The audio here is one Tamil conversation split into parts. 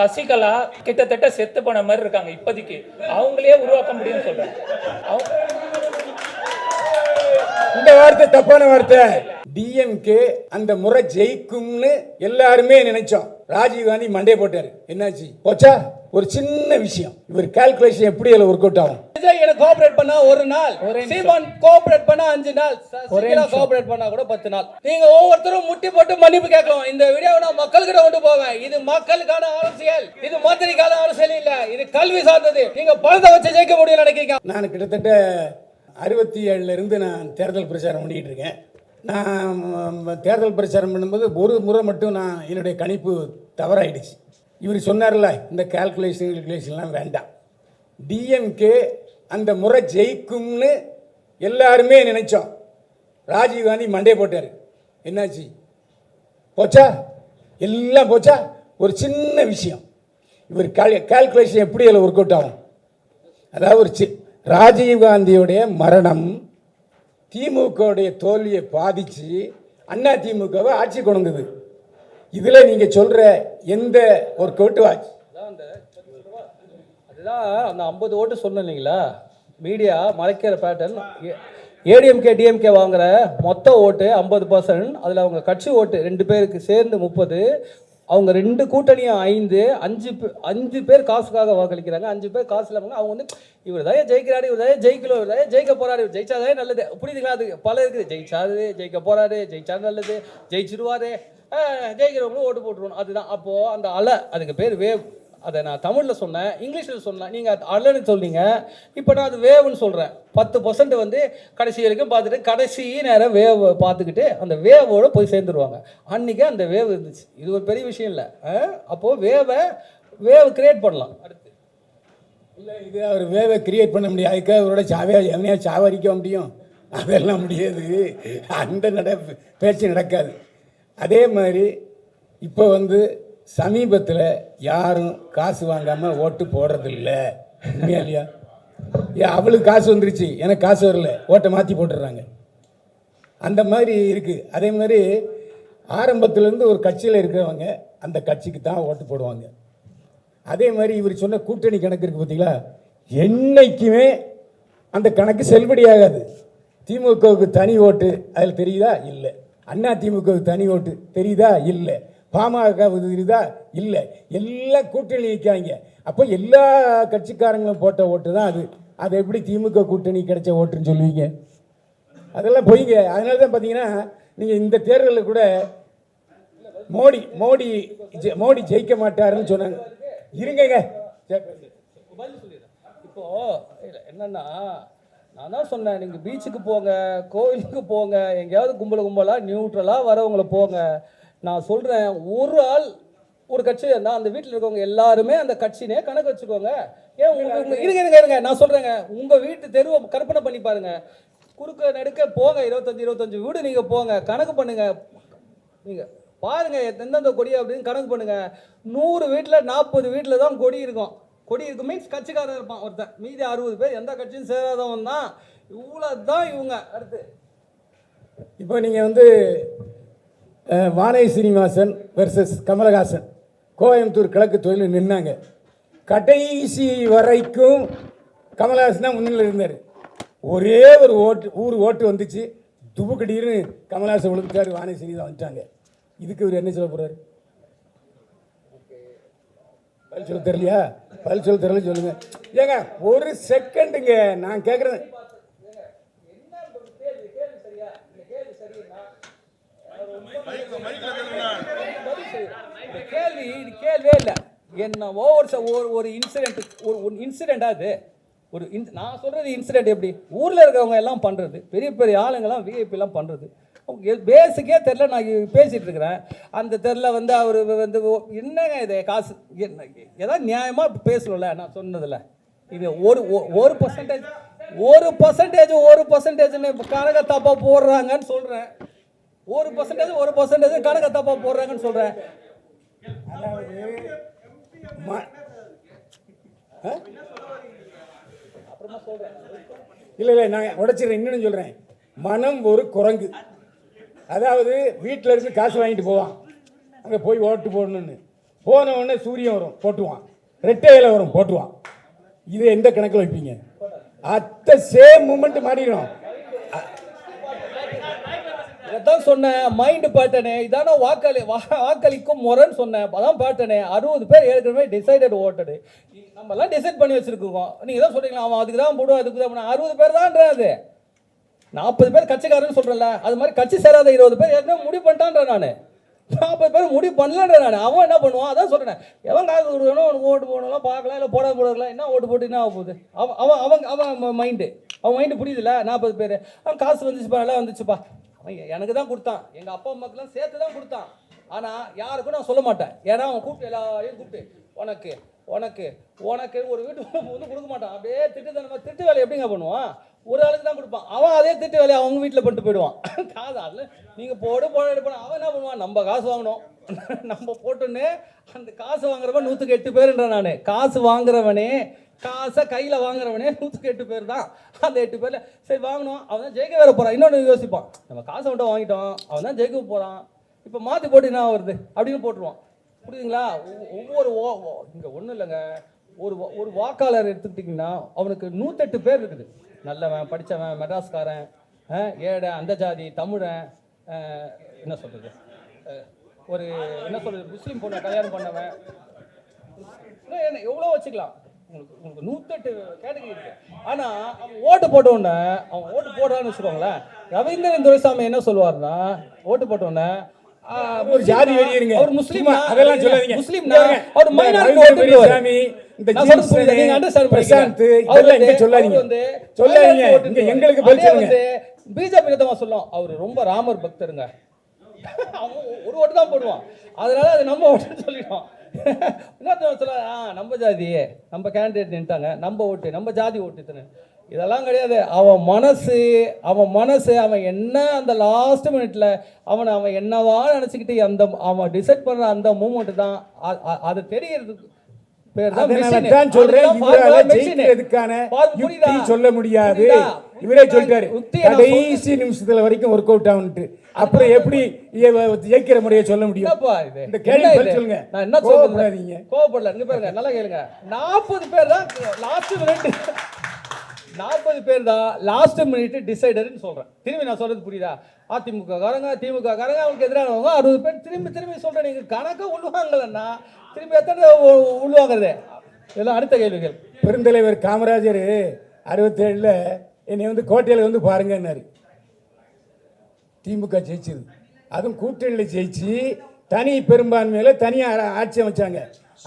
சசிகலா கிட்டத்தட்ட செத்து போன மாதிரி இருக்காங்க இப்போதைக்கு. அவங்களே உருவாக்க முடியும்னு சொல்றாங்க. இந்த வார்த்தை தப்பான வார்த்தை. டிஎம்கே அந்த முறை ஜெயிக்கும்னு எல்லாருமே நினைச்சோம். ராஜீவ் காந்தி மண்டே போட்டாரு. என்னாச்சு? போச்சா? ஒரு சின்ன விஷயம். இவர் கால்குலேஷன் எப்படி அதில் ஒர்க் அவுட் ஆகும்? விஜய் எனக்கு கோஆபரேட் பண்ணா ஒரு நாள். சீமான் கோஆபரேட் பண்ணா அஞ்சு நாள். கோஆபரேட் பண்ணா கூட பத்து நாள். நீங்க ஒவ்வொருத்தரும் முட்டி போட்டு மன்னிப்பு கேட்கலாம் இந்த வீடியோவை நான் மக்கள்கிட்ட கொண்டு போவேன். இது மக்களுக்கான அரசியல். இது மந்திரிக்கான அரசியல் இல்ல. இது கல்வி சார்ந்தது. நீங்க பணத்தை வச்சு ஜெயிக்க முடியும் நினைக்கிறீங்க. நான் கிட்டத்தட்ட அறுபத்தி ஏழுலேருந்து நான் தேர்தல் பிரச்சாரம் பண்ணிக்கிட்டு இருக்கேன். நான் தேர்தல் பிரச்சாரம் பண்ணும்போது ஒரு முறை மட்டும் நான் என்னுடைய கணிப்பு தவறாயிடுச்சு. இவர் சொன்னார்ல இந்த கால்குலேஷன் கில்குலேஷன்லாம் வேண்டாம். டிஎம்கே அந்த முறை ஜெயிக்கும்னு எல்லாருமே நினைச்சோம். ராஜீவ் காந்தி மண்டே போட்டார். என்னாச்சு? போச்சா? எல்லாம் போச்சா? ஒரு சின்ன விஷயம். இவர் கால் கால்குலேஷன் எப்படி அதில் ஒர்க் அவுட் ஆகும்? அதாவது ஒரு சி ராஜீவ் காந்தியுடைய மரணம் திமுகவுடைய தோல்வியை பாதிச்சு அண்ணா திமுகவை ஆட்சி கொண்டுது இதில் நீங்கள் சொல்கிற எந்த ஒரு கோட்டு வாட்ச் அதுதான் அந்த ஐம்பது ஓட்டு சொன்னேன் இல்லைங்களா? மீடியா மறைக்கிற பேட்டர்ன் ஏடிஎம்கே டிஎம்கே வாங்குற மொத்த ஓட்டு ஐம்பது பர்சன்ட் அதில் அவங்க கட்சி ஓட்டு ரெண்டு பேருக்கு சேர்ந்து முப்பது. அவங்க ரெண்டு கூட்டணியும் ஐந்து அஞ்சு அஞ்சு பேர் காசுக்காக வாக்களிக்கிறாங்க. அஞ்சு பேர் காசு இல்லாமல் அவங்க வந்து இவர் தான் ஜெயிக்கிறாரு இவர் தான் ஜெயிக்கல இவர் தான் ஜெயிக்க போறாரு இவர் ஜெயிச்சாதே நல்லது. புரியுதுங்களா? அது பல இருக்குது. ஜெயிச்சாரு ஜெயிக்க போறாரு ஜெயிச்சா நல்லது. ஜெயிச்சிருவாரு. ஜெயிக்கிறவங்களும் ஓட்டு போட்டுருவோம் அதுதான். அப்போது அந்த அலை அதுக்கு பேர் வேவ். அதை நான் தமிழில் சொன்னேன் இங்கிலீஷில் சொன்னேன். நீங்கள் அல்லன்னு சொன்னீங்க இப்போ நான் அது வேவ்னு சொல்கிறேன் பத்து பர்சன்ட் வந்து கடைசி வரைக்கும் பார்த்துட்டு கடைசி நேரம் வேவ் பார்த்துக்கிட்டு அந்த வேவோடு போய் சேர்ந்துருவாங்க. அன்றைக்கி அந்த வேவ் இருந்துச்சு. இது ஒரு பெரிய விஷயம் இல்லை. அப்போது வேவை வேவ் கிரியேட் பண்ணலாம். அடுத்து. இல்லை இது அவர் வேவை கிரியேட் பண்ண முடியாது. அவரோட சாவியா எவனையா சாவரிக்க முடியும்? அதெல்லாம் முடியாது. அந்த நட பேச்சு நடக்காது. அதே மாதிரி இப்போ வந்து சமீபத்தில் யாரும் காசு வாங்காமல் ஓட்டு போடுறதில்ல. உண்மையா இல்லையா? ஏன் அவளுக்கு காசு வந்துருச்சு. எனக்கு காசு வரல. ஓட்டை மாற்றி போட்டுடுறாங்க. அந்த மாதிரி இருக்குது அதே மாதிரி ஆரம்பத்துலேருந்து ஒரு கட்சியில் இருக்கிறவங்க அந்த கட்சிக்கு தான் ஓட்டு போடுவாங்க. அதே மாதிரி இவர் சொன்ன கூட்டணி கணக்கு இருக்குது பார்த்தீங்களா என்னைக்குமே அந்த கணக்கு செல்லுபடியாகாது திமுகவுக்கு தனி ஓட்டு அதில் தெரியுதா? இல்லை. அண்ணா திமுகவுக்கு தனி ஓட்டு தெரியுதா? இல்லை. பாமக தெரியுதா இல்லை. எல்லாம் கூட்டணி நிற்காங்க அப்போ எல்லா கட்சிக்காரங்களும் போட்ட ஓட்டு தான் அது. அது எப்படி திமுக கூட்டணி கிடைச்ச ஓட்டுன்னு சொல்லுவீங்க? அதெல்லாம் பொய்ங்க. அதனால தான் பார்த்தீங்கன்னா நீங்கள் இந்த தேர்தலில் கூட மோடி மோடி மோடி ஜெயிக்க மாட்டாருன்னு சொன்னாங்க. இருங்கங்க. இப்போ என்னன்னா நான் தான் சொன்னேன் நீங்கள் பீச்சுக்கு போங்க கோயிலுக்கு போங்க எங்கேயாவது கும்பல கும்பலாக நியூட்ரலாக வரவங்களை போங்க. நான் சொல்கிறேன் ஒரு ஆள் ஒரு கட்சி இருந்தால் அந்த வீட்டில் இருக்கவங்க எல்லாருமே அந்த கட்சினே கணக்கு வச்சுக்கோங்க. ஏன் உங்க இருங்க இருங்க இருங்க நான் சொல்கிறேங்க உங்கள் வீட்டு தெருவை கற்பனை பண்ணி பாருங்க. குறுக்க நடுக்க போங்க இருபத்தஞ்சி இருபத்தஞ்சு வீடு நீங்கள் போங்க கணக்கு பண்ணுங்க. நீங்கள் பாருங்க எந்தெந்த கொடி அப்படின்னு கணக்கு பண்ணுங்க. நூறு வீட்டில் நாற்பது வீட்டில் தான் கொடி இருக்கும். கொடி இருக்கும் மீன்ஸ் கட்சிக்காரன் இருப்பான் ஒருத்தன். மீதி அறுபது பேர் எந்த கட்சியும் சேராதவன் தான். இவ்வளோ தான் இவங்க அடுத்து. இப்போ நீங்கள் வந்து வானை சீனிவாசன் வெர்சஸ் கமலஹாசன். கோயம்புத்தூர் கிழக்கு தொழில் நின்னாங்க. கடைசி வரைக்கும் கமலஹாசன் தான் முன்னில் இருந்தார். ஒரே ஒரு ஓட்டு ஊர் ஓட்டு வந்துச்சு. துபுக்கடின்னு கமலஹாசன் விழுந்துட்டார் வானை சீனிதான் வந்துட்டாங்க. இதுக்கு இவர் என்ன சொல்ல போகிறார் பதில் சொல்ல தெரியலையா? பதில் சொல்ல தெரியல சொல்லுங்க. ஏங்க ஒரு செகண்டுங்க நான் கேட்குறேன் இந்த கேள்வி இது கேள்வியே இல்லை. என்னவோ ஒரு ச- ஒரு ஒரு இன்சிடென்ட் ஒரு ஒரு இன்சிடென்டா இது. ஒரு இன் நான் சொல்கிறது இன்சிடென்ட் எப்படி? ஊரில் இருக்கிறவங்க எல்லாம் பண்ணுறது பெரிய பெரிய ஆளுங்கெல்லாம் விஐபிலாம் பண்ணுறது பேசிக்கே தெரில நான் பேசிகிட்டு இருக்கிறேன். அந்த தெரில வந்து அவர் வந்து என்னங்க இது? காசு என்ன ஏதாவது நியாயமாக பேசணும்ல? நான் சொன்னதில்ல இது ஒரு ஒ- ஒரு பர்சன்டேஜ் ஒரு பர்சன்டேஜ் ஒரு பர்சன்டேஜ்னு கணக்க தப்பாக போடுறாங்கன்னு சொல்கிறேன் ஒரு பர்சன்டேஜ் ஒரு பர்சன்டேஜ் கணக்க தப்பா போடுறாங்கன்னு சொல்றேன். ம- ஆ? இல்லை இல்லை நான் உடைச்சிடுறேன். இன்னொன்று சொல்கிறேன் மனம் ஒரு குரங்கு. அதாவது வீட்டில் இருந்து காசு வாங்கிட்டு போவான். அங்கே போய் ஓட்டு போடணும்னு. போன உடனே சூரியன் வரும் போட்டுவான். ரெட்டையில வரும் போட்டுவான். இது எந்த கணக்கில் வைப்பீங்க? அத்த சேம் மூமெண்ட் மாறிடும். அதான் சொன்னேன் மைண்டு பேட்டனே இதான வாக்களி வா- வாக்களிக்கும் முறைன்னு சொன்னேன். அதான் பேட்டனே அறுபது பேர் ஏற்கனவே டிசைடட் ஓட்டடு. நம்மலாம் டிசைட் பண்ணி வச்சிருக்கோம். நீங்கள் தான் சொல்கிறீங்களா அவன் அதுக்கு தான் போடுவோம் அதுக்கு தான் அறுபது பேர் தான் அது. நாற்பது பேர் கட்சிக்காரன்னு சொல்கிறல அது மாதிரி கட்சி சேராத இருபது பேர் ஏற்கனவே முடிவு பண்ணிட்டான்ற நான். நாற்பது பேர் முடிவு பண்ணலன்ற நான். அவன் என்ன பண்ணுவான்? அதான் சொல்கிறேன் எவன் காசு கொடுக்கணும் அவனுக்கு ஓட்டு போடணும் பார்க்கலாம் இல்லை போட போடலாம் என்ன ஓட்டு போட்டு என்ன ஆக போகுது? அவன் அவன் அவன் அவன் மைண்டு அவன் மைண்டு புரியுதுல்ல? நாற்பது பேர். அவன் காசு வந்துச்சுப்பா நல்லா வந்துச்சுப்பா. அவன் எனக்கு தான் கொடுத்தான். எங்கள் அப்பா அம்மாக்கெல்லாம் சேர்த்து தான் கொடுத்தான். ஆனால் யாருக்கும் நான் சொல்ல மாட்டேன். ஏன்னா அவன் கூப்பிட்டு எல்லாரையும் கூப்பிட்டு உனக்கு உனக்கு உனக்கு ஒரு வீட்டு வந்து கொடுக்க மாட்டான். அப்படியே திட்டு தனமா திட்டு வேலை எப்படிங்க பண்ணுவான்? ஒரு ஆளுக்கு தான் கொடுப்பான். அவன் அதே திட்டு வேலையை அவங்க வீட்டில் பண்ணிட்டு போயிடுவான். காசு அதில் நீங்கள் போடு போட எடுப்பான அவன் என்ன பண்ணுவான்? நம்ம காசு வாங்கணும். நம்ம போட்டுன்னு அந்த காசு வாங்குறவன் நூற்றுக்கு எட்டு பேருன்ற நான். காசு வாங்குறவனே காசை கையில் வாங்குறவனே நூற்றுக்கு எட்டு பேர் தான். அந்த எட்டு பேரில் சரி வாங்கணும். அவன் தான் ஜெயிக்க வேற போகிறான் இன்னொன்று யோசிப்பான். நம்ம காசை மட்டும் வாங்கிட்டோம். அவன் தான் ஜெயிக்க போகிறான் இப்போ மாற்றி போட்டு என்ன வருது அப்படின்னு போட்டுருவான். புரியுதுங்களா? ஒவ்வொரு ஓ இங்கே ஒன்றும் இல்லைங்க. ஒரு வா- ஒரு வாக்காளர் எடுத்துக்கிட்டிங்கன்னா அவனுக்கு நூற்றெட்டு பேர் இருக்குது. நல்லவன் படித்தவன் மெட்ராஸ்காரன் அஹ், ஏழை அந்த ஜாதி தமிழன் என்ன சொல்கிறது ஒரு என்ன சொல்கிறது முஸ்லீம் பொண்ணை கல்யாணம் பண்ணவன். என்ன எவ்வளோ வச்சுக்கலாம். உங்களுக்கு உங்களுக்கு நூற்றெட்டு கேட்டகரி இருக்கு. ஆனால் அவன் ஓட்டு போட்ட உடனே அவன் ஓட்டு போடுறான்னு வச்சுக்கோங்களேன். ரவீந்திரன் துரைசாமி என்ன சொல்லுவார்னா ஓட்டு போட்ட உடனே ஒரு ஜாதி அவர் முஸ்லீம் அதெல்லாம் சொல்லாதீங்க. பாருங்க, அவர் மைனாரிட்டி ஓட்டு இந்த பிரசாந்த். இதெல்லாம் இங்க சொல்லாதீங்க. சொல்லாதீங்க. இங்க. எங்களுக்கு பதில் சொல்லுங்க. பிஜேபி விதமா சொல்லும் அவர் ரொம்ப ராமர் பக்தருங்க. அவன் ஒரு ஓட்டு தான் போடுவான். அதனால அது நம்ம ஓட்டுன்னு சொல்லிடுவான் இன்னொருத்தவன் சொல்ல ஆ நம்ம ஜாதி நம்ம கேண்டிடேட் நின்ட்டாங்க நம்ம ஓட்டு நம்ம ஜாதி ஓட்டு இத்தனை. இதெல்லாம் கிடையாது. அவன் மனசு அவன் மனசு அவன் என்ன அந்த லாஸ்ட் மினிட்ல அவனை அவன் என்னவா நினச்சிக்கிட்டு அந்த அவன் டிசைட் பண்ணுற அந்த மூமெண்ட்டு தான். அது தெரியறதுக்கு சொல்ல முடியாது? இவரே சொல்லிட்டாரு. கடைசி நிமிஷத்துல வரைக்கும் ஒர்க் அவுட் ஆகுன்ட்டு அப்புறம் எப்படி ஜெயிக்கிற முறையை சொல்ல முடியும்? இந்த கேள்வி? சொல்லுங்க. நான் என்ன சொல்றேன் கோவப்படல. இங்க பாருங்க நல்லா கேளுங்க. நாற்பது பேர் தான் லாஸ்ட் மினிட் நாற்பது பேர் தான் லாஸ்ட் மினிட் டிசைடர்னு சொல்றேன். திரும்பி நான் சொல்றது புரியுதா? அதிமுக காரங்க திமுக காரங்க அவங்களுக்கு எதிரானவங்க அறுபது பேர் திரும்பி திரும்பி சொல்றேன். நீங்க கணக்கை உள்வாங்கலன்னா திரும்பி எத்தனை தடவை இதெல்லாம் அடுத்த கேள்விகள். பெருந்தலைவர் காமராஜர் அறுபத்தேழில் என்னை வந்து கோட்டையில் வந்து பாருங்கன்னாரு. திமுக ஜெயிச்சது. அதுவும் கூட்டணியில் ஜெயிச்சு தனி பெரும்பான்மையில் தனியாக ஆட்சி அமைச்சாங்க.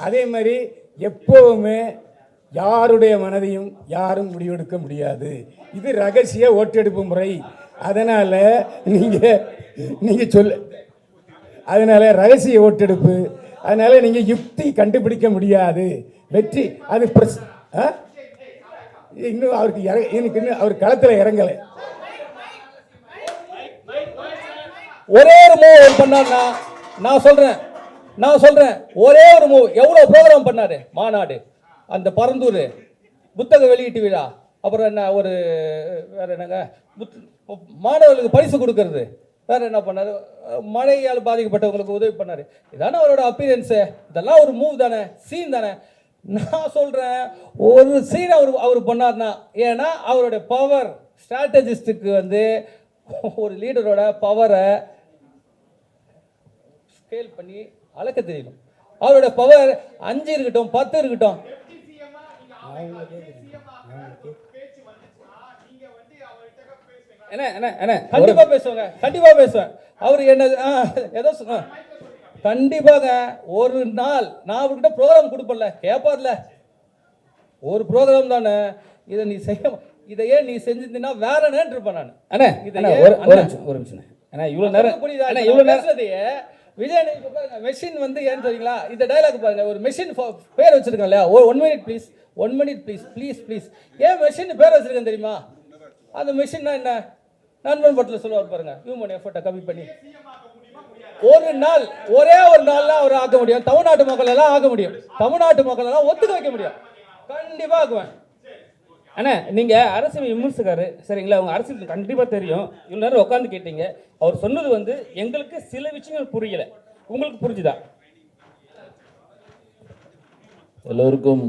அதே மாதிரி எப்போவுமே யாருடைய மனதையும் யாரும் முடிவெடுக்க முடியாது. இது ரகசிய ஓட்டெடுப்பு முறை. அதனால் நீங்கள் நீங்கள் சொல்ல அதனால் ரகசிய ஓட்டெடுப்பு அதனால நீங்க யுக்தி கண்டுபிடிக்க முடியாது. வெற்றி அது பிரஸ்- ஆ? இன்னும் அவருக்கு இற எனக்கு இன்னும் அவர் களத்தில் இறங்கலை. ஒரே ஒரு மூவ் அவர் பண்ணார்னா நான் சொல்றேன் நான் சொல்றேன் ஒரே ஒரு மூவ் எவ்வளவு ப்ரோக்ராம் பண்ணாரு? மாநாடு. அந்த பரந்தூர் புத்தக வெளியீட்டு விழா. அப்புறம் என்ன ஒரு வேற என்னங்க? மாணவர்களுக்கு பரிசு கொடுக்கறது. வேற என்ன பண்ணார்? மழையால் பாதிக்கப்பட்டவங்களுக்கு உதவி பண்ணார். இதானே அவரோட அப்பீரன்ஸு இதெல்லாம் ஒரு மூவ் தானே? சீன் தானே? நான் சொல்கிறேன் ஒரு சீன் அவர் அவர் பண்ணார்னா ஏன்னா அவருடைய பவர் ஸ்ட்ராட்டஜிஸ்டுக்கு வந்து ஒரு லீடரோட பவரை ஸ்கேல் பண்ணி அளக்க தெரியணும். அவரோட பவர் அஞ்சு இருக்கட்டும் பத்து இருக்கட்டும். என்ன என்ன என்ன? கண்டிப்பா பேசுவாங்க கண்டிப்பா பேசுவேன். அவர் என்ன ஏதோ சொ- ஆ. கண்டிப்பாக ஒரு நாள் நான் அவர்கிட்ட ப்ரோக்ராம் கொடுப்பேன்ல கேட்பார்ல ஒரு ப்ரோக்ராம் தானே இதை நீ செய்ய இதை ஏன் நீ செஞ்சிருந்தீங்கன்னா வேற என்னன்னு இருப்பேன் நான். அண்ணா இதை ஒரு. நிமிஷம் ஒரு நிமிஷம் அண்ணா. இவ்வளவு நேரம் புரியுதா? நேரம் பேசுறதையே விஜய் மெஷின் வந்து ஏன்னு தெரியுங்களா? இந்த டயலாக் பாருங்க ஒரு மெஷின் பேர் வச்சிருக்கேன் இல்லையா? One minute please one minute please please please ஏன் மெஷின் பேர் வச்சிருக்கேன் தெரியுமா? அந்த மெஷின்னா என்ன? நண்பன் படத்தில் சொல்லுவார் பாருங்க ஹியூமன் எஃபர்ட்டை கம்மி பண்ணி. ஒரு நாள் ஒரே ஒரு நாள்ல அவர் ஆக்க முடியும். தமிழ்நாட்டு மக்கள் எல்லாம் ஆக்க முடியும். தமிழ்நாட்டு மக்கள் எல்லாம் ஒத்துக்க வைக்க முடியும். கண்டிப்பாக ஆக்குவேன். அண்ணா நீங்கள் அரசியல் விமர்சகர். சரிங்களா? உங்கள் அரசியல் கண்டிப்பாக தெரியும். இவ்வளோ நேரம் உட்காந்து கேட்டீங்க. அவர் சொன்னது வந்து எங்களுக்கு சில விஷயங்கள் புரியல. உங்களுக்கு புரிஞ்சுதா? எல்லோருக்கும்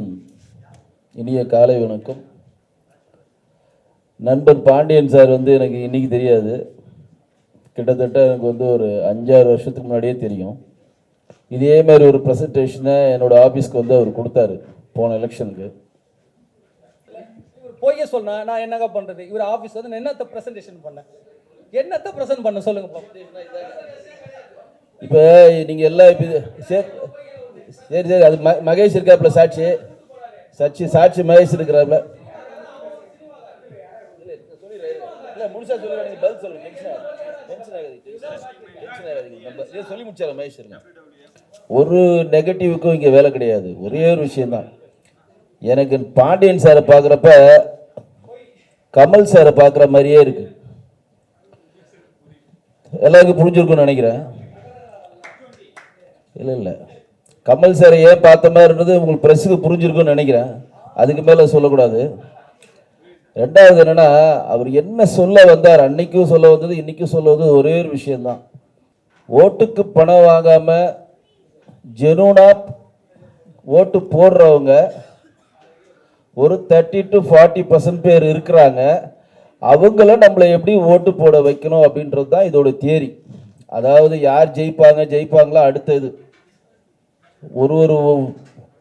இனிய காலை வணக்கம். நண்பர் பாண்டியன் சார் வந்து எனக்கு இன்னைக்கு தெரியாது. கிட்டத்தட்ட எனக்கு வந்து ஒரு அஞ்சாறு வருஷத்துக்கு முன்னாடியே தெரியும். இதே மாதிரி ஒரு ப்ரெசன்டேஷனை என்னோட ஆஃபீஸ்க்கு வந்து அவர் கொடுத்தாரு போன எலெக்ஷனுக்கு பொய்ய சொன்னா நான் என்னங்க பண்றது? இவர் ஆபீஸ் வந்து நான் என்னத்த பிரசன்டேஷன் பண்ணேன்? என்னத்த பிரசன்ட் பண்ண சொல்லுங்க. இப்போ நீங்கள் எல்லாம் இப்போ சரி சரி சரி அது மகேஷ் இருக்காப்புல சாட்சி. சாட்சி சாட்சி மகேஷ் இருக்கிறாப்புல. முழுசா சொல்லுங்க பதில் சொல்லுங்க. டென்ஷன் டென்ஷன் ஆகாதீங்க டென்ஷன் ஆகாதீங்க நம்ம இதை சொல்லி மகேஷ் இருங்க. ஒரு நெகட்டிவுக்கும் இங்கே வேலை கிடையாது. ஒரே ஒரு விஷயம்தான். எனக்கு பாண்டியன் சாரை பார்க்குறப்ப கமல் சாரை பார்க்குற மாதிரியே இருக்கு. எல்லாருக்கும் புரிஞ்சிருக்கும்னு நினைக்கிறேன். இல்லை இல்லை. கமல் சாரை ஏன் பார்த்த மாதிரி இருந்தது உங்களுக்கு ப்ரெஸ்ஸுக்கு புரிஞ்சிருக்கும்னு நினைக்கிறேன். அதுக்கு மேலே சொல்லக்கூடாது. ரெண்டாவது என்னன்னா அவர் என்ன சொல்ல வந்தார் அன்னைக்கும் சொல்ல வந்தது இன்னைக்கும் சொல்ல வந்தது ஒரே ஒரு விஷயந்தான் ஓட்டுக்கு பணம் வாங்காமல் ஜெனூனா ஓட்டு போடுறவங்க ஒரு தேர்ட்டி டு ஃபார்ட்டி பர்சன்ட் பேர் இருக்கிறாங்க அவங்கள நம்மளை எப்படி ஓட்டு போட வைக்கணும் அப்படின்றது தான் இதோட தியரி அதாவது யார் ஜெயிப்பாங்க ஜெயிப்பாங்களா அடுத்தது. ஒரு ஒரு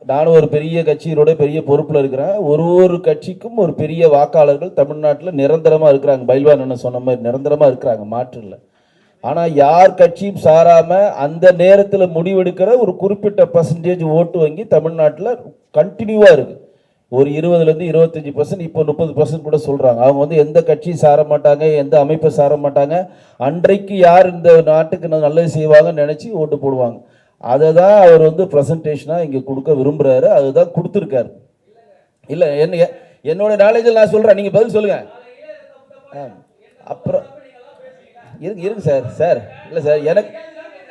நானும் ஒரு பெரிய கட்சியினோட பெரிய பொறுப்பில் இருக்கிறேன். ஒரு ஒரு கட்சிக்கும் ஒரு பெரிய வாக்காளர்கள் தமிழ்நாட்டில் நிரந்தரமாக இருக்கிறாங்க. பைல்வான் என்ன சொன்ன மாதிரி நிரந்தரமாக இருக்கிறாங்க. மாற்று இல்லை. ஆனால் யார் கட்சியும் சாராமல் அந்த நேரத்தில் முடிவெடுக்கிற ஒரு குறிப்பிட்ட பர்சன்டேஜ் ஓட்டு வங்கி தமிழ்நாட்டில் கண்டினியூவாக இருக்குது ஒரு இருபதுலேருந்து இருபத்தஞ்சி பர்சன்ட் இப்போ முப்பது பர்சன்ட் கூட சொல்கிறாங்க அவங்க வந்து எந்த கட்சியும் சார மாட்டாங்க எந்த அமைப்பை சார மாட்டாங்க. அன்றைக்கு யார் இந்த நாட்டுக்கு நல்லது செய்வாங்கன்னு நினச்சி ஓட்டு போடுவாங்க. அதை தான் அவர் வந்து ப்ரெசன்டேஷனாக இங்கே கொடுக்க விரும்புகிறாரு அதுதான் கொடுத்துருக்காரு. இல்லை என்ன என்னோட நாலேஜில் நான் சொல்கிறேன் நீங்கள் பதில் சொல்லுங்கள் அப்புறம் இருக்கு இருக்கு சார் சார். இல்லை சார் எனக்கு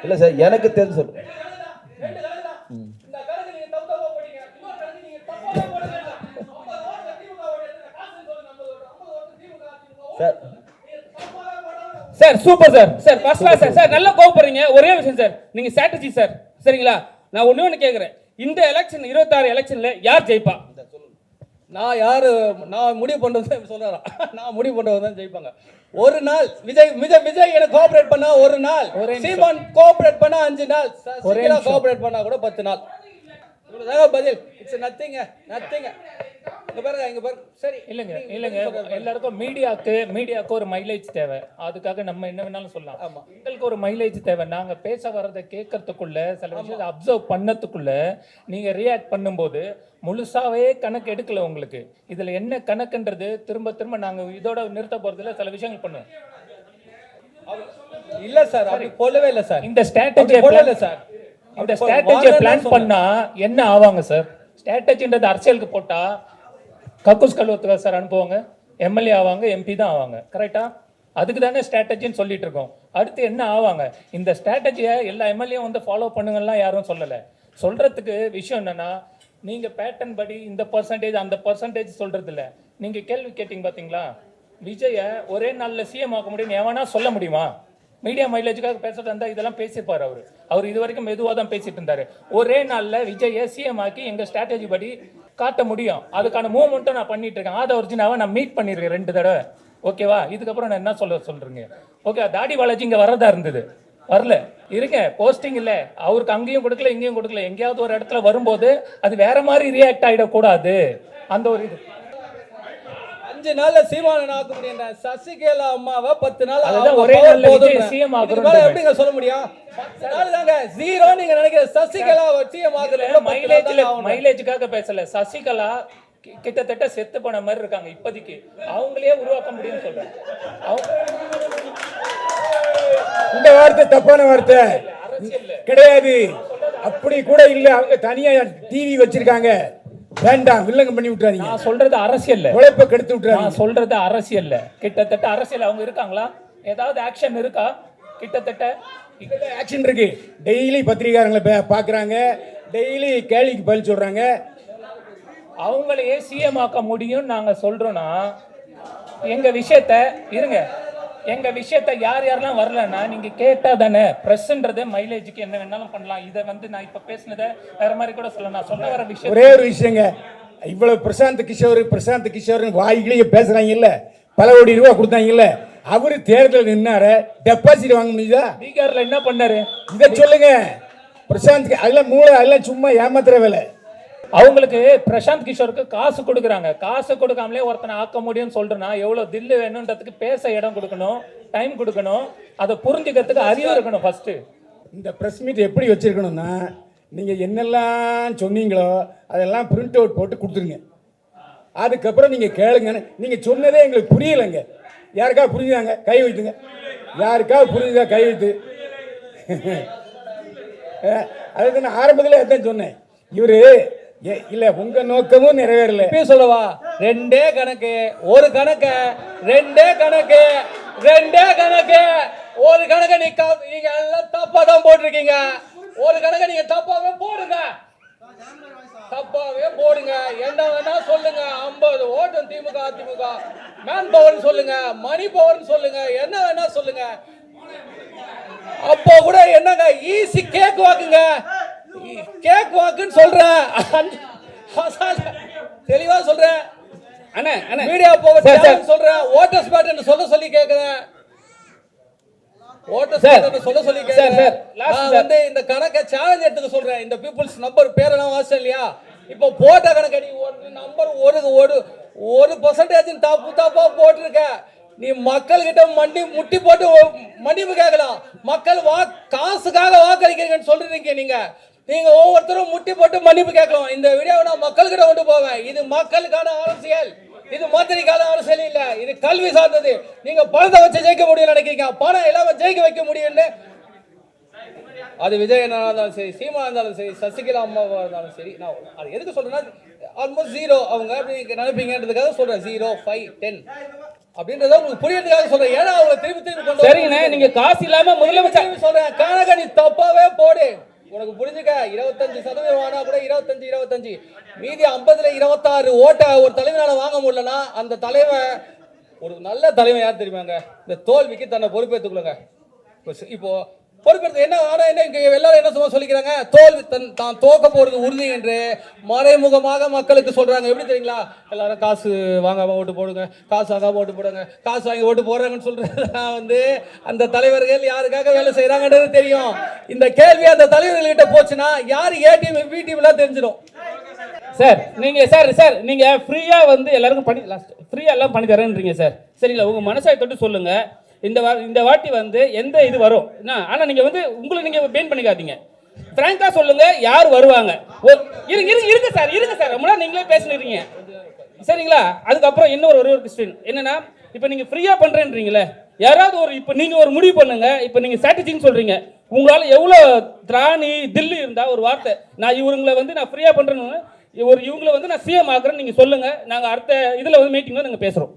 இல்லை சார் எனக்கு தெரிஞ்சு சொல்கிறேன் sir sir super sir sir first class sir sir நல்லா கோவப்படுறீங்க. ஒரே விஷயம் சார் நீங்க ஸ்ட்ராட்டஜி சார் சரிங்களா? நான் ஒண்ணு ஒன்று கேட்குறேன் இந்த எலெக்ஷன் இருபத்தாறு எலெக்ஷன்ல யார் ஜெயிப்பா? நான் யாரு? நான் முடிவு பண்றது தான் சொல்றேன் நான் முடிவு பண்றது தான் ஜெயிப்பாங்க. ஒரு நாள் விஜய் விஜய் விஜய் எனக்கு கோஆபரேட் பண்ணா ஒரு நாள். சீமான் கோஆபரேட் பண்ணா அஞ்சு நாள். கோஆபரேட் பண்ணா கூட பத்து நாள். பதில். இட்ஸ் நத்திங்க நத்திங்க இல்லைங்க இல்லைங்க. எல்லாருக்கும் மீடியாக்கு மீடியாவுக்கு ஒரு மைலேஜ் தேவை. அதுக்காக நம்ம என்ன வேணாலும் சொல்லலாம். எங்களுக்கு ஒரு மைலேஜ் தேவை. நாங்க பேச வர்றதை கேட்கறதுக்குள்ள சில விஷயத்தை அப்சர்வ் பண்ணதுக்குள்ள நீங்க ரியாக்ட் பண்ணும்போது முழுசாவே கணக்கு எடுக்கல உங்களுக்கு. இதுல என்ன கணக்குன்றது திரும்ப திரும்ப நாங்க இதோட நிறுத்த போறதுல சில விஷயங்கள் பண்ணுவோம். இல்ல சார் அப்படி போடவே இல்ல சார். இந்த ஸ்ட்ராட்டஜியை போடல சார். இந்த ஸ்ட்ராட்டஜியை பிளான். பண்ணா என்ன ஆவாங்க சார்? ஸ்ட்ராட்டஜின்றது அரசியலுக்கு போட்டால் கக்கூஸ் கல்வத்துக்கு சார் அனுப்புவாங்க. எம்எல்ஏ ஆவாங்க எம்பி தான் ஆவாங்க. கரெக்டாக அதுக்கு தானே ஸ்ட்ராட்டஜின்னு சொல்லிட்டு இருக்கோம். அடுத்து என்ன ஆவாங்க? இந்த ஸ்ட்ராட்டஜியை எல்லா எம்எல்ஏ வந்து ஃபாலோ பண்ணுங்கலாம் யாரும் சொல்லலை. சொல்கிறதுக்கு விஷயம் என்னென்னா நீங்கள் பேட்டர்ன் படி இந்த பர்சன்டேஜ் அந்த பர்சன்டேஜ் சொல்கிறது இல்லை. நீங்கள் கேள்வி கேட்டிங்க பார்த்தீங்களா விஜயை ஒரே நாளில் சிஎம் ஆக்க முடியும்னு எவனா சொல்ல முடியுமா? மீடியா மைலேஜுக்காக பேசுறது இருந்தால் இதெல்லாம் பேசியிருப்பார் அவர். அவர் இது வரைக்கும் மெதுவாக தான் பேசிட்டு இருந்தார். ஒரே நாளில் விஜயை சிஎம் ஆக்கி எங்கள் ஸ்ட்ராட்டஜி படி காட்ட முடியும். அதுக்கான மூவ்மெண்ட்டும் நான் பண்ணிட்டு இருக்கேன். ஆத ஒரிஜினாவை நான் மீட் பண்ணியிருக்கேன் ரெண்டு தடவை. ஓகேவா இதுக்கப்புறம் நான் என்ன சொல்ல சொல்கிறேங்க ஓகே தாடி பாலாஜி இங்கே வரதா இருந்தது. வரல. இருங்க போஸ்டிங் இல்லை. அவருக்கு அங்கேயும் கொடுக்கல இங்கேயும் கொடுக்கல. எங்கேயாவது ஒரு இடத்துல வரும்போது அது வேற மாதிரி ரியாக்ட் ஆகிடக்கூடாது அந்த ஒரு இது. அஞ்சு நாள்ல சீமானன் ஆக்க முடியும் சசிகலா அம்மாவை பத்து நாள் ஒரே மேல எப்படிங்க சொல்ல முடியும்? பத்து நாள் தாங்க. ஜீரோ நீங்க நினைக்கிற சசிகலா சிஎம் ஆக்குறது மைலேஜ்ல மைலேஜுக்காக பேசல. சசிகலா கிட்டத்தட்ட செத்து போன மாதிரி இருக்காங்க இப்போதைக்கு. அவங்களே உருவாக்க முடியும்னு சொல்றேன். அவங்க இந்த வார்த்தை தப்பான வார்த்தை. கிடையாது. அப்படி கூட இல்ல. அவங்க தனியா டிவி வச்சிருக்காங்க. வேண்டாம் வில்லங்க பண்ணி விட்டுறாதீங்க. நான் சொல்றது அரசியல்ல உழைப்பை கெடுத்து விட்டுறாதீங்க. நான் சொல்றது அரசியல்ல கிட்டத்தட்ட அரசியல் அவங்க இருக்காங்களா? ஏதாவது ஆக்ஷன் இருக்கா? கிட்டத்தட்ட ஆக்ஷன் இருக்கு. டெய்லி பத்திரிகாரங்களை பார்க்கறாங்க. டெய்லி கேள்விக்கு பதில் சொல்றாங்க. அவங்களையே சிஎம் ஆக்க முடியும்னு நாங்க சொல்றோம்னா எங்க விஷயத்த இருங்க. எங்க விஷயத்த யார் யாரெல்லாம் வரலன்னா நீங்க கேட்டா தானே ப்ரெஸ்ன்றது மைலேஜுக்கு என்ன வேணாலும் பண்ணலாம். இதை வந்து நான் இப்ப பேசினதை வேற மாதிரி கூட சொல்ல நான் சொல்ல வர விஷயம் ஒரே ஒரு விஷயங்க. இவ்வளவு பிரசாந்த் கிஷோர் பிரசாந்த் கிஷோர்னு வாய்கிலேயே பேசுறாங்க இல்ல பல கோடி ரூபா கொடுத்தாங்க இல்ல அவரு தேர்தல் நின்னாரு டெபாசிட் வாங்க முடியுதா பீகார்ல என்ன பண்ணாரு? இதை சொல்லுங்க. பிரசாந்த் அதெல்லாம் மூளை அதெல்லாம் சும்மா ஏமாத்துற வேலை. அவங்களுக்கு பிரசாந்த் கிஷோருக்கு காசு கொடுக்குறாங்க. காசு கொடுக்காமலே ஒருத்தனை ஆக்க முடியும்னு சொல்றேன்னா எவ்வளோ தில்லு வேணுன்றதுக்கு பேச இடம் கொடுக்கணும் டைம் கொடுக்கணும். அதை புரிஞ்சுக்கிறதுக்கு அறிவு இருக்கணும் ஃபர்ஸ்ட் இந்த ப்ரெஸ் மீட் எப்படி வச்சிருக்கணும்னா நீங்கள் என்னெல்லாம் சொன்னீங்களோ அதெல்லாம் பிரிண்ட் அவுட் போட்டு கொடுத்துருங்க. அதுக்கப்புறம் நீங்கள் கேளுங்கன்னு நீங்கள் சொன்னதே எங்களுக்கு புரியலைங்க. யாருக்கா புரிஞ்சுதாங்க? கை வைத்துங்க. யாருக்கா புரிஞ்சுதா? கை வைத்து. அதுக்கு நான் ஆரம்பத்தில் அதான் சொன்னேன். இவரு இல்ல உங்க நோக்கமும் நிறைவேறல. இப்பயும் சொல்லவா? ரெண்டே கணக்கு ஒரு கணக்கு ரெண்டே கணக்கு ரெண்டே கணக்கு. ஒரு கணக்கு நீ நீங்க எல்லாம் தப்பா தான் போட்டிருக்கீங்க. ஒரு கணக்கு நீங்க தப்பாவே போடுங்க. தப்பாவே போடுங்க. என்ன வேணா சொல்லுங்க. ஐம்பது ஓட்டம் திமுக அதிமுக. மேன் பவர் சொல்லுங்க. மணி பவர் சொல்லுங்க. என்ன வேணா சொல்லுங்க. அப்போ கூட என்னங்க? ஈஸி கேக் வாக்குங்க. கேக் வாக்குன்னு சொல்றேன் தெளிவா சொல்றேன் அண்ணே அண்ணே. மீடியா போக challenge சொல்றேன் ஓட்டர்ஸ் பேட்டர்ன் சொல்ல சொல்லி கேக்குறேன் ஓட்டர்ஸ் சார். பேட்டர்ன் சொல்ல சொல்லி கேக்குறேன் நான். வந்து இந்த கணக்கை சேலஞ்ச் எடுத்துக்க சொல்றேன். இந்த பீப்புள்ஸ் நம்பர் பேரெல்லாம் வாசம் இல்லையா? இப்போ போட்ட கணக்கு நீ நம்பர் ஒரு ஒரு ஒரு பர்சன்டேஜ் தப்பு தப்பா போட்டிருக்க. நீ மக்கள் கிட்ட மண்டி முட்டி போட்டு மன்னிப்பு கேட்கலாம். மக்கள் வா காசுக்காக வாக்களிக்கிறீங்கன்னு சொல்றீங்க நீங்க. நீங்க ஒவ்வொருத்தரும் முட்டி போட்டு மன்னிப்பு கேட்கலாம் இந்த வீடியோவை நான் மக்கள் கிட்ட கொண்டு போவேன். இது மக்களுக்கான அரசியல். இது மந்திரிக்கான அரசியல் இல்ல. இது கல்வி சார்ந்தது. நீங்க பணத்தை வச்சு ஜெயிக்க முடியும் நினைக்கிறீங்க. பணம் இல்லாம ஜெயிக்க வைக்க முடியும்னு. அது விஜய் இருந்தாலும் சரி சீமா இருந்தாலும் சரி சசிகலா அம்மாவா இருந்தாலும் சரி நான் அது எதுக்கு சொல்றேன்னா ஆல்மோஸ்ட் ஜீரோ அவங்க அப்படி நினைப்பீங்கன்றதுக்காக சொல்றேன். ஜீரோ ஃபைவ் டென் அப்படின்றத உங்களுக்கு புரியறதுக்காக சொல்றேன். ஏன்னா அவங்க திருப்பி திருப்பி சரிங்கண்ணே நீங்க காசு இல்லாம முதலமைச்சர் சொல்றேன். கணக்க நீ தப்பாவே போடு. உனக்கு புரிஞ்சுக்க இருபத்தஞ்சு சதவீதம் ஆனா கூட இருபத்தஞ்சு இருபத்தஞ்சு. மீதி ஐம்பதுல இருபத்தாறு ஓட்டை ஒரு தலைவனால வாங்க முடியலன்னா அந்த தலைவன் ஒரு நல்ல தலைவன் யார் தெரியுமாங்க? இந்த தோல்விக்கு தன்னை பொறுப்பேற்றுக்கொள்ளுங்க இப்போ பொறுப்பெடுத்து என்ன ஆனா என்ன இங்க எல்லாரும் என்ன சும்மா சொல்லிக்கிறாங்க? தோல்வி தன் தான் தோக்க போறது உறுதி என்று மறைமுகமாக மக்களுக்கு சொல்றாங்க. எப்படி தெரியுங்களா? எல்லாரும் காசு வாங்காம ஓட்டு போடுங்க காசு வாங்காம ஓட்டு போடுங்க காசு வாங்கி ஓட்டு போடுறாங்கன்னு சொல்றதுதான் வந்து அந்த தலைவர்கள் யாருக்காக வேலை செய்யறாங்கன்றது தெரியும். இந்த கேள்வி அந்த தலைவர்கள்கிட்ட போச்சுன்னா யார் ஏடிஎம் டீம் பி தெரிஞ்சிடும். சார் நீங்க சார் சார் நீங்க ஃப்ரீயா வந்து எல்லாருக்கும் பண்ணி லாஸ்ட் ஃப்ரீயா எல்லாம் பண்ணி தரேன்றீங்க சார் சரிங்களா? உங்க மனசாய் தொட்டு சொல்லுங்க. இந்த வா இந்த வாட்டி வந்து எந்த இது வரும்? என்ன? ஆனால் நீங்கள் வந்து உங்களை நீங்கள் பெயின் பண்ணிக்காதீங்க. ஃப்ராங்கா சொல்லுங்க யார் வருவாங்க? இருங்க இருங்க இருங்க சார் இருங்க சார் ரொம்ப நீங்களே பேசினுறீங்க சரிங்களா? அதுக்கப்புறம் இன்னொரு ஒரு ஒரு கொஸ்டின் என்னன்னா இப்போ நீங்கள் ஃப்ரீயாக பண்ணுறேன்றீங்களே யாராவது ஒரு இப்போ நீங்கள் ஒரு முடிவு பண்ணுங்க இப்போ நீங்கள் ஸ்ட்ராட்டஜின்னு சொல்கிறீங்க உங்களால் எவ்வளோ திராணி தில்லு இருந்தால் ஒரு வார்த்தை நான் இவங்களை வந்து நான் ஃப்ரீயாக பண்ணுறேன்னு ஒரு இவங்களை வந்து நான் சிஎம் ஆக்குறேன்னு நீங்கள் சொல்லுங்கள் நாங்கள் அடுத்த இதில் வந்து மீட்டிங்கில் நாங்கள் பேசுகிறோம்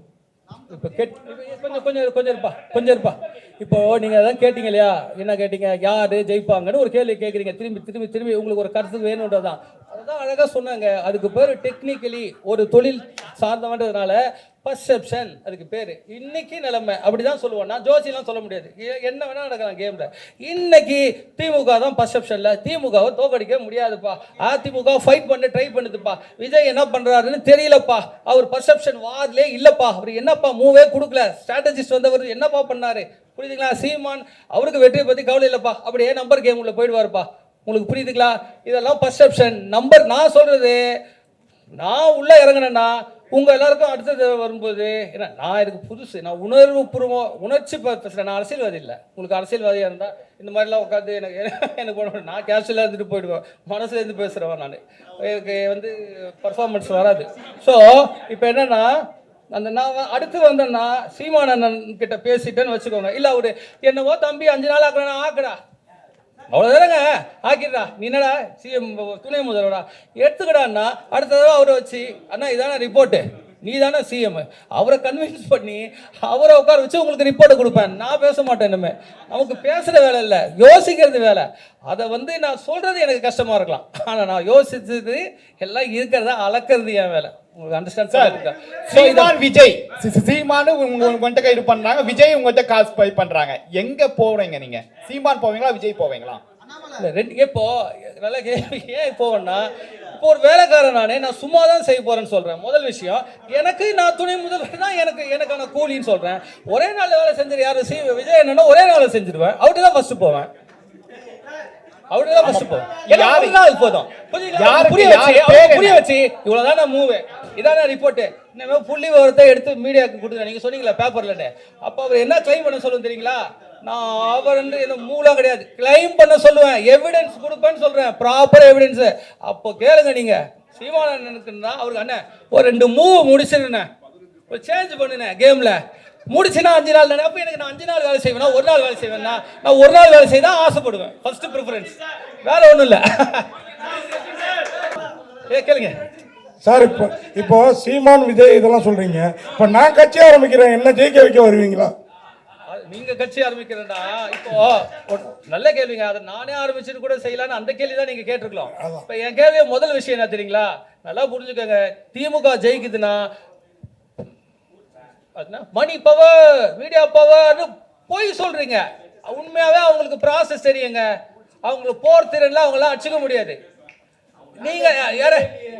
இப்போ கேட் கொஞ்சம் கொஞ்சம் கொஞ்சம் இருப்பா கொஞ்சம் இருப்பா. இப்போ நீங்கள் அதான் கேட்டீங்க இல்லையா? என்ன கேட்டீங்க? யார் ஜெயிப்பாங்கன்னு ஒரு கேள்வி கேட்குறீங்க திரும்பி திரும்பி திரும்பி உங்களுக்கு ஒரு கருத்து வேணுன்றதான் அதுதான் அழகா சொன்னாங்க. அதுக்கு பேர் டெக்னிக்கலி ஒரு தொழில் சார்ந்தவன்றதுனால பர்செப்ஷன் அதுக்கு பேர். இன்னைக்கு நிலைமை. அப்படிதான் சொல்லுவோம். நான் ஜோசிலாம் சொல்ல முடியாது. ஏ- என்ன வேணா நடக்கலாம் கேம்ல இன்னைக்கு திமுக தான் பர்செப்ஷன்ல திமுகவை தோக்கடிக்க முடியாதுப்பா. அதிமுக ஃபைட் பண்ண ட்ரை பண்ணுதுப்பா. விஜய் என்ன பண்றாருன்னு தெரியலப்பா. அவர் பர்செப்ஷன் வார்லே இல்லப்பா. அவர் என்னப்பா மூவே கொடுக்கல. ஸ்ட்ராட்டஜிஸ்ட் வந்தவர் என்னப்பா பண்ணாரு? புரியுதுங்களா? சீமான் அவருக்கு வெற்றியை பத்தி கவலை இல்லப்பா. அப்படியே நம்பர் கேம் உள்ள போயிடுவாருப்பா. உங்களுக்கு புரியுதுங்களா? இதெல்லாம் பர்செப்ஷன் நம்பர் நான் சொல்கிறது நான் உள்ளே இறங்கினேன்னா உங்கள் எல்லாருக்கும் அடுத்தது வரும்போது ஏன்னா நான் எனக்கு புதுசு. நான் உணர்வு பூர்வம் உணர்ச்சி பேசுகிறேன் நான் அரசியல்வாதி இல்லை. உங்களுக்கு அரசியல்வாதியாக இருந்தால் இந்த மாதிரிலாம் உட்காந்து எனக்கு எனக்கு பண்ண நான் கேஷுவலாக இருந்துட்டு போயிடுவேன். மனசுலேருந்து பேசுகிறவன் நான். எனக்கு வந்து பர்ஃபார்மன்ஸ் வராது. ஸோ இப்போ என்னென்னா அந்த நான் அடுத்து வந்தேன்னா சீமானந்தன் கிட்ட பேசிட்டேன்னு வச்சுக்கோங்க. இல்லை அவரு என்னவோ தம்பி அஞ்சு நாள் ஆக்குறேன்னா ஆக்குடா அவ்வளோதானங்க ஆக்கிடுறா. நீ என்னடா சிஎம் துணை முதல்வரா? எடுத்துக்கடான்னா அடுத்த தடவை அவரை வச்சு அண்ணா இதான ரிப்போர்ட்டு நீ தானே சிஎம். அவரை கன்வின்ஸ் பண்ணி அவரை உட்கார வச்சு உங்களுக்கு ரிப்போர்ட்டை கொடுப்பேன். நான் பேச மாட்டேன் என்னமே நமக்கு பேசுகிற வேலை இல்லை. யோசிக்கிறது வேலை. அதை வந்து நான் சொல்கிறது எனக்கு கஷ்டமாக இருக்கலாம். ஆனால் நான் யோசிச்சது எல்லாம் இருக்கிறத அளக்கிறது என் வேலை. உங்களுக்கு அண்டர்ஸ்டாண்ட் சார் சீமான் விஜய். சீமானு உங்க உங்கள்கிட்ட இது பண்றாங்க விஜய் உங்கள்கிட்ட காசு பை பண்றாங்க. எங்க போவீங்க நீங்க? சீமான் போவீங்களா விஜய் போவீங்களா? இல்ல, ரெண்டு இப்போ நல்லா கே ஏன் போவேன்னா இப்போ ஒரு வேலைக்காரன் நானே நான் சும்மா தான் செய்ய போறேன்னு சொல்றேன். முதல் விஷயம் எனக்கு நான் துணை முதல்வர்னா எனக்கு எனக்கான கூலின்னு சொல்றேன். ஒரே நாள் வேலை செஞ்சிரு யாரும் சி விஜய் என்னன்னா ஒரே நாள் செஞ்சிருவேன். அவர்கிட்ட தான் ஃபர்ஸ்ட் போவேன். அவர்கிட்ட தான் ஃபர்ஸ்ட் போவேன். யாரு- போதும். புரிய வச்சு புரிய? வச்சு இவ்வளவுதான மூவ் இதான ரிப்போர்ட் இந்த புள்ளி விவரத்தை எடுத்து மீடியாவுக்கு கொடுங்க. நீங்க சொன்னீங்களா பேப்பர்லன்னு அப்ப அவர் என்ன கிளைம் பண்ண சொல்லுங்க தெரியுங்களா? நான் அவர் வந்து என்ன மூலம் கிடையாது. கிளைம் பண்ண சொல்லுவேன். எவிடன்ஸ் கொடுப்பேன்னு சொல்றேன். ப்ராப்பர் எவிடன்ஸ் அப்போ கேளுங்க நீங்க. சீமானனுக்குன்னா அவருக்கு அண்ணன் ஒரு ரெண்டு மூவ் முடிச்சிருந்தேன் ஒரு சேஞ்ச் பண்ணுனேன் கேம்ல முடிச்சுனா அஞ்சு நாள் தானே. அப்போ எனக்கு நான் அஞ்சு நாள் வேலை செய்வேனா? ஒரு நாள் வேலை செய்வேன்னா? நான் ஒரு நாள் வேலை செய்ய தான் ஆசைப்படுவேன். ஃபர்ஸ்ட் ப்ரிஃபரன்ஸ் வேற ஒன்றும் இல்லை. ஏ கேளுங்க. சார் இப்போ இப்போ சீமான் விஜய் இதெல்லாம் சொல்றீங்க. இப்போ நான் கட்சி ஆரம்பிக்கிறேன். என்ன ஜெயிக்க வைக்க வருவீங்களா? நீங்க கட்சி ஆரம்பிக்கிறேன்டா. இப்போ நல்ல கேள்விங்க. அதை நானே ஆரம்பிச்சுட்டு கூட செய்யலாம்னு அந்த கேள்வி தான் நீங்க கேட்டிருக்கலாம். இப்போ என் கேள்வி முதல் விஷயம் என்ன தெரியுங்களா? நல்லா புரிஞ்சுக்கோங்க. திமுக ஜெயிக்குதுன்னா மணி பவர் மீடியா பவர்னு போய் சொல்றீங்க. உண்மையாவே அவங்களுக்கு ப்ராசஸ் தெரியுங்க. அவங்களுக்கு போர் திறன்ல அவங்களாம் அடிச்சுக்க முடியாது. நீங்க யார?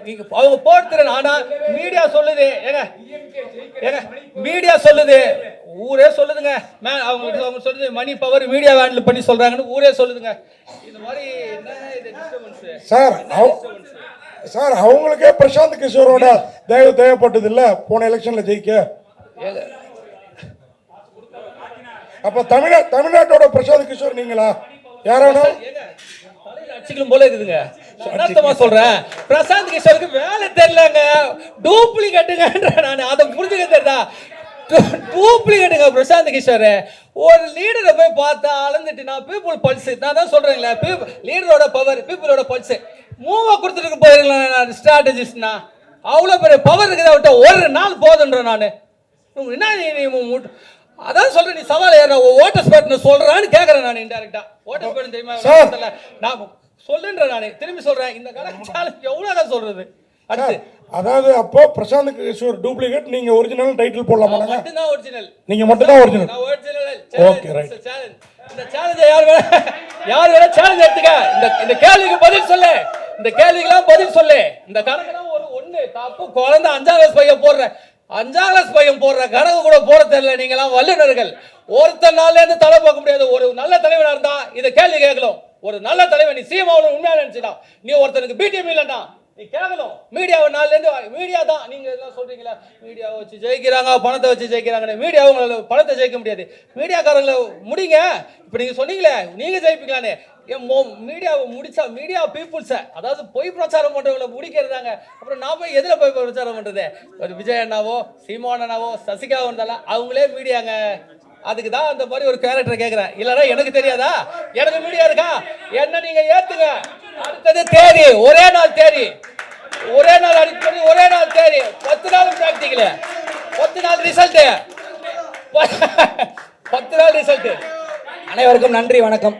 நீங்க அவங்க போர் திறன் ஆனா மீடியா சொல்லுது. ஏங்க? ஏங்க? மீடியா சொல்லுது. ஊரே சொல்லுதுங்க. அவங்க அவங்க சொல்லுது மணி பவர் மீடியா ஹேண்டில் பண்ணி சொல்றாங்கன்னு ஊரே சொல்லுதுங்க. இந்த மாதிரி என்ன இது டிஸ்டர்பன்ஸ் சார் சார் அவங்களுக்கே பிரசாந்த் கிஷோரோட தயவு தேவைப்பட்டது இல்ல போன எலெக்ஷன்ல ஜெயிக்க. அப்ப தமிழ தமிழ்நாட்டோட பிரசாந்த் கிஷோர் நீங்களா? யாரானோ? தலையில போல இருக்குதுங்க. அனர்த்தமா சொல்றேன். பிரசாந்த் கிஷோருக்கு வேலை தெரியலங்க. டூப்ளிகேட்டுங்க நான். அதை புரிஞ்சுக்க தெரியுதா? டூப்ளிகேட்டுங்க பிரசாந்த் கிஷோர். ஒரு லீடரை போய் பார்த்தா அளந்துட்டு நான் பீப்புள் பல்ஸ் நான் தான் சொல்றேங்களே பீப்புள் லீடரோட பவர் பீப்புளோட பல்ஸ் மூவா கொடுத்துட்டு போயிருங்களேன் ஸ்ட்ராட்டஜிஸ்ட்னா அவ்வளோ பெரிய பவர் இருக்குதா விட்ட ஒரு நாள் போதுன்ற நான். என்ன நீ மூட்டு- அதான் சொல்றேன் நீ சவால் ஏற ஓட்டர் ஸ்பேட் சொல்றான்னு கேட்கறேன் நான் இன்டெரக்டா ஓட்டர் ஸ்பேட் தெரியுமா. நான் சொல்லுன்றேன் நான். திரும்பி சொல்றேன் இந்த கணக்கு சேலஞ்ச் எவ்வளவு சொல்றது? அடுத்து. அதாவது அப்போ பிரசாந்த் கிஷோர் டூப்ளிகேட் நீங்க ஒரிஜினல் டைட்டில் போடலாமா நான் மட்டும்தான் ஒரிஜினல் நீங்க மட்டும்தான் ஒரிஜினல் நான் ஒரிஜினல் right. சேலஞ்ச் இந்த சேலஞ்சை யார் வேணா யார் வேணா சேலஞ்ச் எடுத்துக்க. இந்த இந்த கேள்விக்கு பதில் சொல்லு. இந்த கேள்விக்கெல்லாம் பதில் சொல்லு. இந்த கணக்கெல்லாம் ஒரு ஒண்ணு. தப்பு குழந்தை கிளாஸ் பையன் போடுற. அஞ்சாம் கிளாஸ் பையன் போடுற கணக்கு கூட போட தெரியல. நீங்களாம் வல்லுநர்கள். ஒருத்தர் நாள்லேருந்து தலை பார்க்க முடியாது. ஒரு நல்ல தலைவனா இருந்தா இதை கேள்வி கேட்கலாம் ஒரு நல்ல தலைவன் நீ சீமாவும் உண்மையா நினைச்சிடா. நீ ஒருத்தனுக்கு பிடிஎம் இல்லைன்னா நீ கேட்கணும் மீடியாவை நாள்ல இருந்து மீடியா தான். நீங்க எல்லாம் சொல்றீங்களா? மீடியாவை வச்சு ஜெயிக்கிறாங்க பணத்தை வச்சு ஜெயிக்கிறாங்க மீடியா உங்களால் பணத்தை ஜெயிக்க முடியாது. மீடியாக்காரங்களை முடிங்க. இப்போ நீங்க சொன்னீங்களே நீங்க ஜெயிப்பீங்களானே என் மீடியாவை முடிச்சா மீடியா பீப்புள்ஸை அதாவது பொய் பிரச்சாரம் பண்ணுறவங்கள முடிக்கிறதாங்க. அப்புறம் நான் போய் எதில் போய் பிரச்சாரம் பண்றது? ஒரு விஜய் அண்ணாவோ சீமான் அண்ணாவோ சசிகா இருந்தாலும் அவங்களே மீடியாங்க. அதுக்கு தான் அந்த மாதிரி ஒரு கேரக்டர் கேட்குறேன் இல்லைன்னா எனக்கு தெரியாதா? எனக்கு மீடியா இருக்கா? என்ன நீங்க ஏத்துங்க? அடுத்தது தேதி. ஒரே நாள் தேதி. ஒரே நாள் அடிப்படி ஒரே நாள் தேதி. பத்து நாள் பிராக்டிக்கல பத்து நாள் ரிசல்ட் பத்து நாள் ரிசல்ட் அனைவருக்கும் நன்றி வணக்கம்.